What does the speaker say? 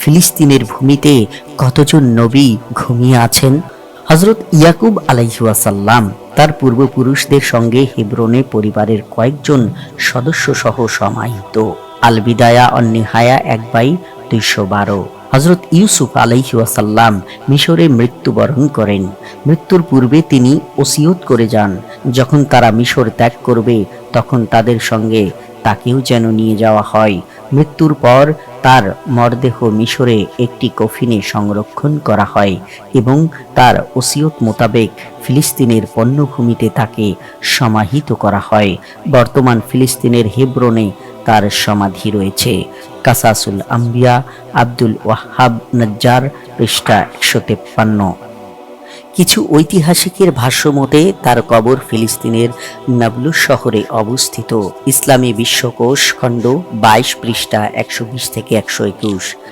ফিলিস্তিনের ভূমিতে কতজন নবী ঘুমিয়ে আছেন? হজরত ইয়াকুব আলাইহাসাল্লাম তার পূর্বপুরুষদের সঙ্গে হেব্রনে পরিবারের কয়েকজন সদস্য সহ সমাহিত। আল বিদায়া অন্নিহায়া এক বাই দুইশো বারো। হজরত ইউসুফ আলাইহাসাল্লাম মিশরে মৃত্যুবরণ করেন। মৃত্যুর পূর্বে তিনি ওসিয়ত করে যান। যখন তারা মিশর ত্যাগ করবে, তখন তাদের সঙ্গে তাকেও যেন নিয়ে যাওয়া হয়। মৃত্যুর পর তার মরদেহ মিশরে একটি কফিনে সংরক্ষণ করা হয় এবং তার ওসিয়ত মোতাবেক ফিলিস্তিনের পণ্যভূমিতে তাকে সমাহিত করা হয়। বর্তমান ফিলিস্তিনের হেব্রনে তার সমাধি রয়েছে। কাসাসুল আম্বিয়া, আব্দুল ওয়াহাব নজ্জার পৃষ্ঠা একশো তেপ্পান্ন। কিছু ঐতিহাসিকের ভাষ্য মতে তার কবর ফিলিস্তিনের নাবলুস শহরে অবস্থিত। ইসলামী বিশ্বকোষ খণ্ড বাইশ পৃষ্ঠা একশো বিশ থেকে একশো একুশ।